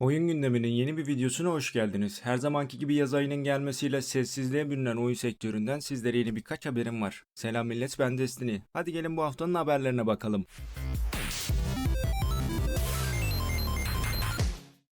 Oyun gündeminin yeni bir videosuna hoş geldiniz. Her zamanki gibi yaz ayının gelmesiyle sessizliğe bürünen oyun sektöründen sizlere yeni birkaç haberim var. Selam millet ben Destiny. Hadi gelin bu haftanın haberlerine bakalım.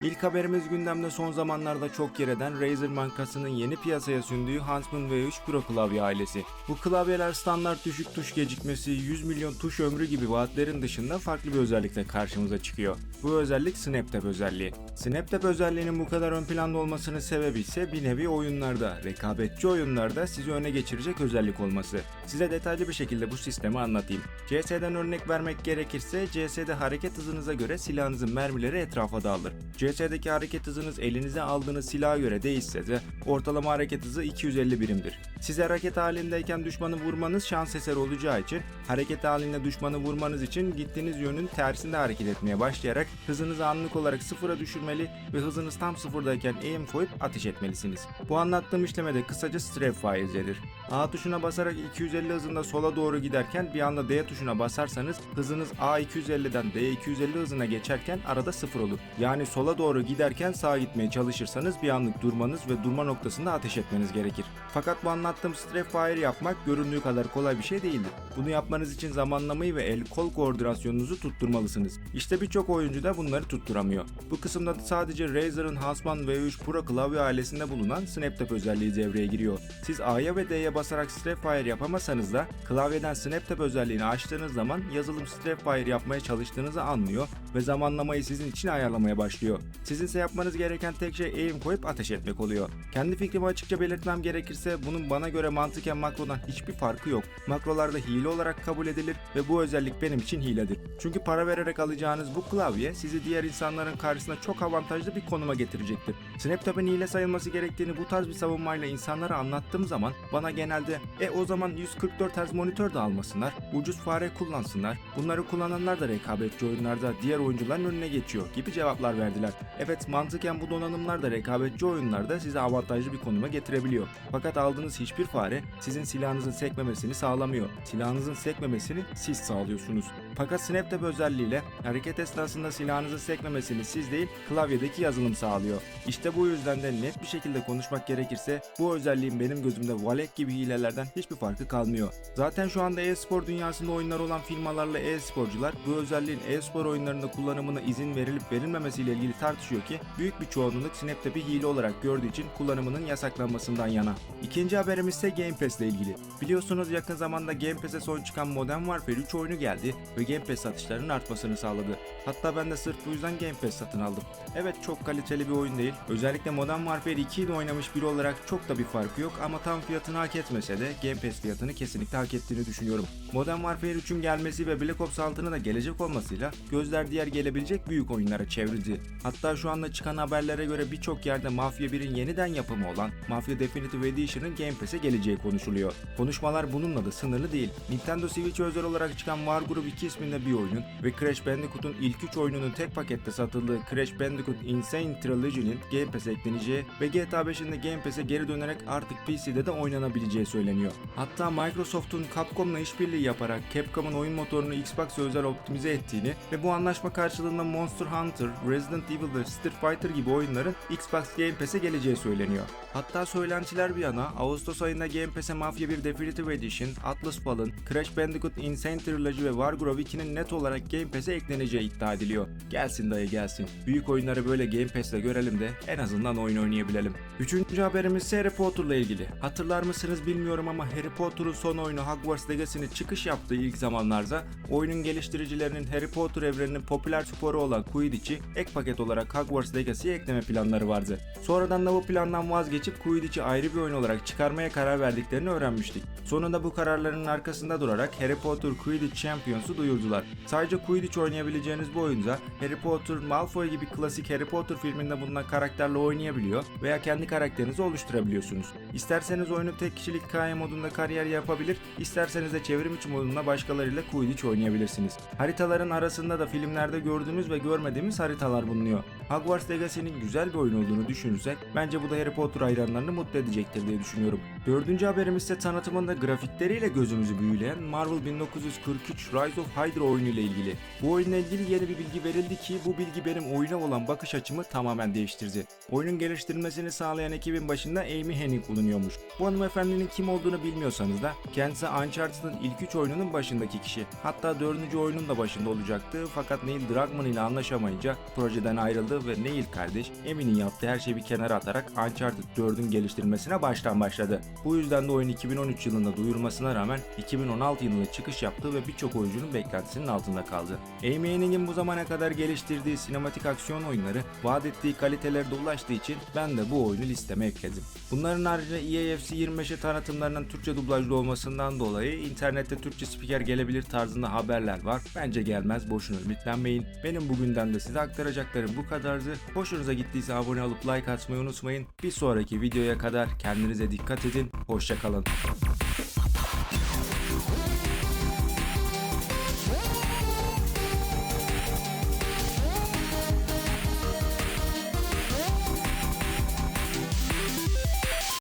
İlk haberimiz gündemde son zamanlarda çok yer eden Razer markasının yeni piyasaya sürdüğü Huntsman V3 Pro klavye ailesi. Bu klavyeler standart düşük tuş gecikmesi, 100 milyon tuş ömrü gibi vaatlerin dışında farklı bir özellikle karşımıza çıkıyor. Bu özellik SnapTap özelliği. SnapTap özelliğinin bu kadar ön planda olmasının sebebi ise bir nevi oyunlarda, rekabetçi oyunlarda sizi öne geçirecek özellik olması. Size detaylı bir şekilde bu sistemi anlatayım. CS'den örnek vermek gerekirse CS'de hareket hızınıza göre silahınızın mermileri etrafa dağılır. CS'deki hareket hızınız elinize aldığınız silaha göre değişse de ortalama hareket hızı 250 birimdir. Siz hareket halindeyken düşmanı vurmanız şans eseri olacağı için hareket halinde düşmanı vurmanız için gittiğiniz yönün tersinde hareket etmeye başlayarak hızınızı anlık olarak sıfıra düşürmeli ve hızınız tam sıfırdayken aim koyup ateş etmelisiniz. Bu anlattığım işleme de kısaca strafe denir. A tuşuna basarak 250 hızında sola doğru giderken bir anda D tuşuna basarsanız hızınız A 250'den D 250 hızına geçerken arada sıfır olur. Yani sola doğru giderken sağa gitmeye çalışırsanız bir anlık durmanız ve durma noktasında ateş etmeniz gerekir. Fakat bu anlattığım strafe fire yapmak göründüğü kadar kolay bir şey değildir. Bunu yapmanız için zamanlamayı ve el kol koordinasyonunuzu tutturmalısınız. İşte birçok oyuncu da bunları tutturamıyor. Bu kısımda sadece Razer'ın Hasman V3 Pro klavye ailesinde bulunan SnapTap özelliği devreye giriyor. Siz A'ya ve D'ye basarak strafe fire yapamasanız da klavyeden SnapTap özelliğini açtığınız zaman yazılım strafe fire yapmaya çalıştığınızı anlıyor ve zamanlamayı sizin için ayarlamaya başlıyor. Sizin ise yapmanız gereken tek şey aim koyup ateş etmek oluyor. Kendi fikrimi açıkça belirtmem gerekirse bunun bana göre mantıken makrodan hiçbir farkı yok. Makrolarda hile olarak kabul edilir ve bu özellik benim için hiledir. Çünkü para vererek alacağınız bu klavye sizi diğer insanların karşısında çok avantajlı bir konuma getirecektir. SnapTap'ın hile sayılması gerektiğini bu tarz bir savunmayla insanlara anlattığım zaman bana genelde e o zaman 144 Hz monitör de almasınlar, ucuz fare kullansınlar, bunları kullananlar da rekabetçi oyunlarda diğer oyuncuların önüne geçiyor gibi cevaplar verdiler. Evet mantıken bu donanımlar da rekabetçi oyunlarda sizi avantajlı bir konuma getirebiliyor. Fakat aldığınız hiçbir fare sizin silahınızın sekmemesini sağlamıyor. Silahınızın sekmemesini siz sağlıyorsunuz. Fakat SnapTap özelliğiyle hareket esnasında silahınızın sekmemesini siz değil klavyedeki yazılım sağlıyor. İşte bu yüzden de net bir şekilde konuşmak gerekirse bu özelliğin benim gözümde Valek gibi hilelerden hiçbir farkı kalmıyor. Zaten şu anda e-spor dünyasında oyunlar olan firmalarla e-sporcular bu özelliğin e-spor oyunlarında kullanımına izin verilip verilmemesiyle ilgili tartışıyor ki büyük bir çoğunluk SnapTap'i hile olarak gördüğü için kullanımının yasaklanmasından yana. İkinci haberimiz ise Game Pass ile ilgili. Biliyorsunuz yakın zamanda Game Pass'e son çıkan Modern Warfare 3 oyunu geldi ve Game Pass satışlarının artmasını sağladı. Hatta ben de sırf bu yüzden Game Pass satın aldım. Evet çok kaliteli bir oyun değil. Özellikle Modern Warfare 2'yi de oynamış biri olarak çok da bir farkı yok ama tam fiyatını hak etmese de Game Pass fiyatını kesinlikle hak ettiğini düşünüyorum. Modern Warfare 3'ün gelmesi ve Black Ops 6'nın da gelecek olmasıyla gözler diğer gelebilecek büyük oyunlara çevrildi. Hatta şu anda çıkan haberlere göre birçok yerde Mafia 1'in yeniden yapımı olan Mafia Definitive Edition'ın Game Pass'e geleceği konuşuluyor. Konuşmalar bununla da sınırlı değil. Nintendo Switch özel olarak çıkan Wargroove 2 isminde bir oyunun ve Crash Bandicoot'un ilk 3 oyununun tek pakette satıldığı Crash Bandicoot Insane Trilogy'nin Game Pass'e ekleneceği ve GTA 5'in de Game Pass'e geri dönerek artık PC'de de oynanabileceği söyleniyor. Hatta Microsoft'un Capcom'la işbirliği yaparak Capcom'un oyun motorunu Xbox'a özel optimize ettiğini ve bu anlaşma karşılığında Monster Hunter, Resident Evil ve Street Fighter gibi oyunların Xbox Game Pass'e geleceği söyleniyor. Hatta söylentiler bir yana Ağustos ayında Game Pass'e Mafia 1 Definitive Edition, Atlas Fallen, Crash Bandicoot Insane Trilogy ve Wargroove 2'nin net olarak Game Pass'e ekleneceği iddia ediliyor. Gelsin dayı gelsin. Büyük oyunları böyle Game Pass'te görelim de en azından oyun oynayabilelim. Üçüncü haberimiz Harry Potter'la ilgili. Hatırlar mısınız bilmiyorum ama Harry Potter'ın son oyunu Hogwarts Legacy'nin çıkış yaptığı ilk zamanlarda oyunun geliştiricilerinin Harry Potter evreninin popüler sporu olan Quidditch'i ek paket olarak Hogwarts Legacy'ye ekleme planları vardı. Sonradan da bu plandan vazgeçip Quidditch'i ayrı bir oyun olarak çıkarmaya karar verdiklerini öğrenmiştik. Sonunda bu kararlarının arkasında durarak Harry Potter Quidditch Champions'u duyurdular. Sadece Quidditch oynayabileceğiniz bu oyunda Harry Potter, Malfoy gibi klasik Harry Potter filminde bulunan karakterle oynayabiliyor veya kendi karakterinizi oluşturabiliyorsunuz. İsterseniz oyunu tek kişilik hikaye modunda kariyer yapabilir, isterseniz de çevrim içi modunda başkalarıyla Quidditch oynayabilirsiniz. Haritaların arasında da filmlerde gördüğümüz ve görmediğimiz haritalar bulunuyor. Hogwarts Legacy'nin güzel bir oyun olduğunu düşünürsek bence bu da Harry Potter hayranlarını mutlu edecektir diye düşünüyorum. Dördüncü haberimiz ise tanıtımında grafikleriyle gözümüzü büyüleyen Marvel 1943 Rise of Hydra oyunu ile ilgili. Bu oyunla ilgili yeni bir bilgi verildi ki bu bilgi benim oyuna olan bakış açımı tamamen değiştirdi. Oyunun geliştirilmesini sağlayan ekibin başında Amy Hennig bulunuyormuş. Bu hanımefendinin kim olduğunu bilmiyorsanız da kendisi Uncharted'ın ilk 3 oyununun başındaki kişi. Hatta 4. oyunun da başında olacaktı fakat Neil Druckmann ile anlaşamayınca projeden ayrıldı ve Neil kardeş Amy'nin yaptığı her şeyi bir kenara atarak Uncharted 4'ün geliştirilmesine baştan başladı. Bu yüzden de oyun 2013 yılında duyurulmasına rağmen 2016 yılında çıkış yaptı ve birçok oyuncunun beklentisinin altında kaldı. Amy Hennig'in bu zamana kadar geliştirdiği sinematik aksiyon oyunları vaat ettiği kalitelerde ulaştığı için ben de bu oyunu listeme ekledim. Bunların haricinde EAFC 25'e tanıtımlarının Türkçe dublajlı olmasından dolayı internette Türkçe spiker gelebilir tarzında haberler var. Bence gelmez boşuna ümitlenmeyin. Benim bugünden de size aktaracaklarım bu kadardı. Hoşunuza gittiyse abone olup like atmayı unutmayın. Bir sonraki videoya kadar kendinize dikkat edin. Hoşçakalın.